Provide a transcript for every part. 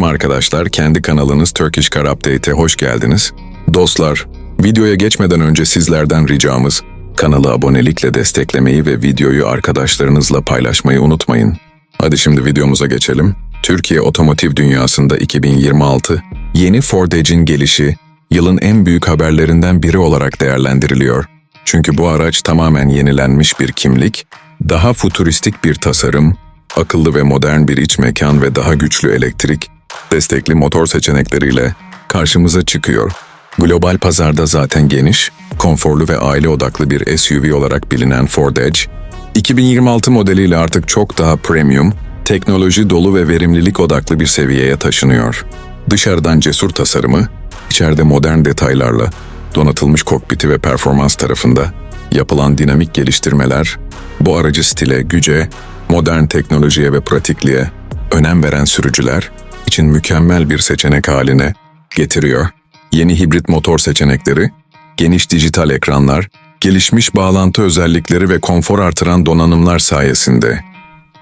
Selamünaleyküm arkadaşlar. Kendi kanalınız Turkish Car Update'e hoş geldiniz. Dostlar, videoya geçmeden önce sizlerden ricamız kanalı abonelikle desteklemeyi ve videoyu arkadaşlarınızla paylaşmayı unutmayın. Hadi şimdi videomuza geçelim. Türkiye otomotiv dünyasında 2026 yeni Ford Edge'in gelişi yılın en büyük haberlerinden biri olarak değerlendiriliyor. Çünkü bu araç tamamen yenilenmiş bir kimlik, daha futuristik bir tasarım, akıllı ve modern bir iç mekan ve daha güçlü elektrik, destekli motor seçenekleriyle karşımıza çıkıyor. Global pazarda zaten geniş, konforlu ve aile odaklı bir SUV olarak bilinen Ford Edge, 2026 modeliyle artık çok daha premium, teknoloji dolu ve verimlilik odaklı bir seviyeye taşınıyor. Dışarıdan cesur tasarımı, içeride modern detaylarla donatılmış kokpiti ve performans tarafında yapılan dinamik geliştirmeler, bu aracı stile, güce, modern teknolojiye ve pratikliğe önem veren sürücüler için mükemmel bir seçenek haline getiriyor. Yeni hibrit motor seçenekleri, geniş dijital ekranlar, gelişmiş bağlantı özellikleri ve konfor artıran donanımlar sayesinde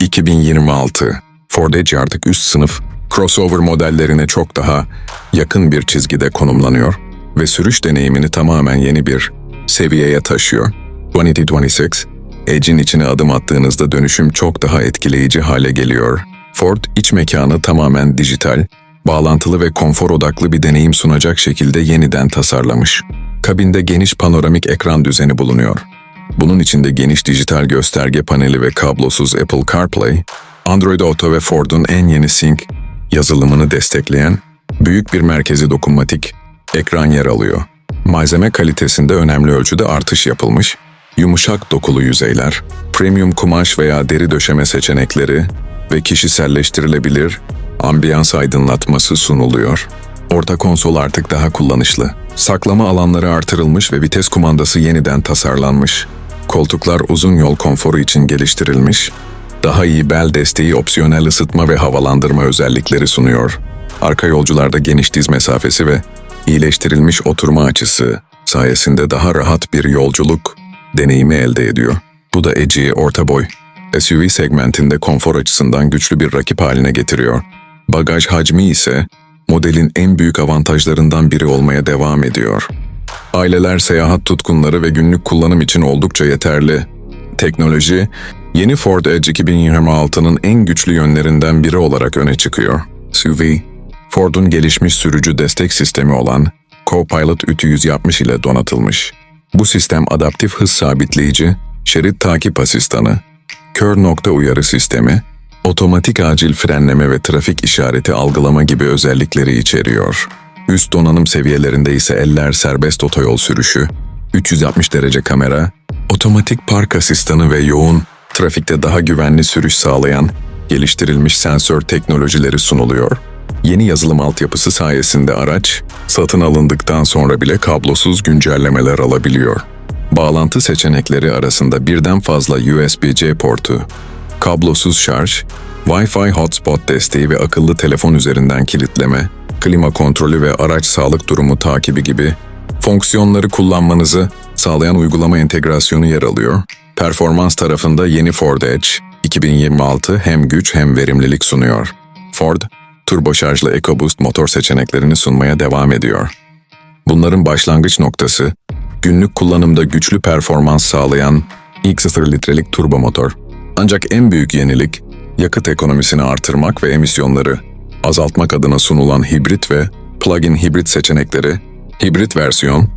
2026 Ford Edge artık üst sınıf crossover modellerine çok daha yakın bir çizgide konumlanıyor ve sürüş deneyimini tamamen yeni bir seviyeye taşıyor. 2026 Edge'in içine adım attığınızda dönüşüm çok daha etkileyici hale geliyor. Ford iç mekanı tamamen dijital, bağlantılı ve konfor odaklı bir deneyim sunacak şekilde yeniden tasarlamış. Kabinde geniş panoramik ekran düzeni bulunuyor. Bunun içinde geniş dijital gösterge paneli ve kablosuz Apple CarPlay, Android Auto ve Ford'un en yeni Sync yazılımını destekleyen büyük bir merkezi dokunmatik ekran yer alıyor. Malzeme kalitesinde önemli ölçüde artış yapılmış, yumuşak dokulu yüzeyler, premium kumaş veya deri döşeme seçenekleri ve kişiselleştirilebilir ambiyans aydınlatması sunuluyor. Orta konsol artık daha kullanışlı. Saklama alanları artırılmış ve vites kumandası yeniden tasarlanmış. Koltuklar uzun yol konforu için geliştirilmiş. Daha iyi bel desteği, opsiyonel ısıtma ve havalandırma özellikleri sunuyor. Arka yolcularda geniş diz mesafesi ve iyileştirilmiş oturma açısı sayesinde daha rahat bir yolculuk deneyimi elde ediyor. Bu da Edge'i orta boy SUV segmentinde konfor açısından güçlü bir rakip haline getiriyor. Bagaj hacmi ise modelin en büyük avantajlarından biri olmaya devam ediyor. Aileler, seyahat tutkunları ve günlük kullanım için oldukça yeterli. Teknoloji, yeni Ford Edge 2026'nın en güçlü yönlerinden biri olarak öne çıkıyor. SUV, Ford'un gelişmiş sürücü destek sistemi olan Copilot ütü 160 ile donatılmış. Bu sistem adaptif hız sabitleyici, şerit takip asistanı, kör nokta uyarı sistemi, otomatik acil frenleme ve trafik işareti algılama gibi özellikleri içeriyor. Üst donanım seviyelerinde ise eller serbest otoyol sürüşü, 360 derece kamera, otomatik park asistanı ve yoğun, trafikte daha güvenli sürüş sağlayan geliştirilmiş sensör teknolojileri sunuluyor. Yeni yazılım altyapısı sayesinde araç, satın alındıktan sonra bile kablosuz güncellemeler alabiliyor. Bağlantı seçenekleri arasında birden fazla USB-C portu, kablosuz şarj, Wi-Fi hotspot desteği ve akıllı telefon üzerinden kilitleme, klima kontrolü ve araç sağlık durumu takibi gibi fonksiyonları kullanmanızı sağlayan uygulama entegrasyonu yer alıyor. Performans tarafında yeni Ford Edge 2026 hem güç hem verimlilik sunuyor. Ford, turboşarjlı EcoBoost motor seçeneklerini sunmaya devam ediyor. Bunların başlangıç noktası, günlük kullanımda güçlü performans sağlayan X0 litrelik turbo motor. Ancak en büyük yenilik, yakıt ekonomisini artırmak ve emisyonları azaltmak adına sunulan hibrit ve plug-in hibrit seçenekleri. Hibrit versiyon,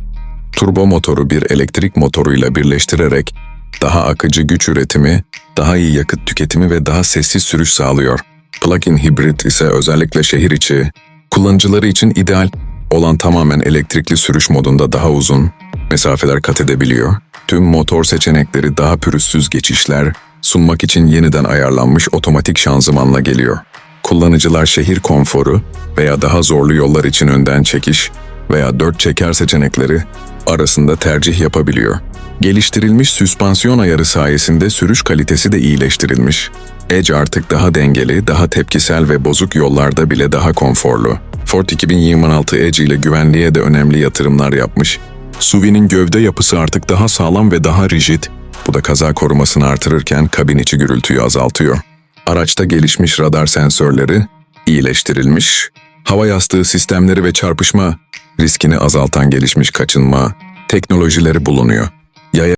turbo motoru bir elektrik motoruyla birleştirerek daha akıcı güç üretimi, daha iyi yakıt tüketimi ve daha sessiz sürüş sağlıyor. Plug-in hibrit ise özellikle şehir içi, kullanıcıları için ideal olan tamamen elektrikli sürüş modunda daha uzun mesafeler kat edebiliyor. Tüm motor seçenekleri daha pürüzsüz geçişler sunmak için yeniden ayarlanmış otomatik şanzımanla geliyor. Kullanıcılar şehir konforu veya daha zorlu yollar için önden çekiş veya dört çeker seçenekleri arasında tercih yapabiliyor. Geliştirilmiş süspansiyon ayarı sayesinde sürüş kalitesi de iyileştirilmiş. Edge artık daha dengeli, daha tepkisel ve bozuk yollarda bile daha konforlu. Ford 2026 Edge ile güvenliğe de önemli yatırımlar yapmış. SUV'nin gövde yapısı artık daha sağlam ve daha rigid. Bu da kaza korumasını artırırken kabin içi gürültüyü azaltıyor. Araçta gelişmiş radar sensörleri, iyileştirilmiş, hava yastığı sistemleri ve çarpışma riskini azaltan gelişmiş kaçınma teknolojileri bulunuyor. Yaya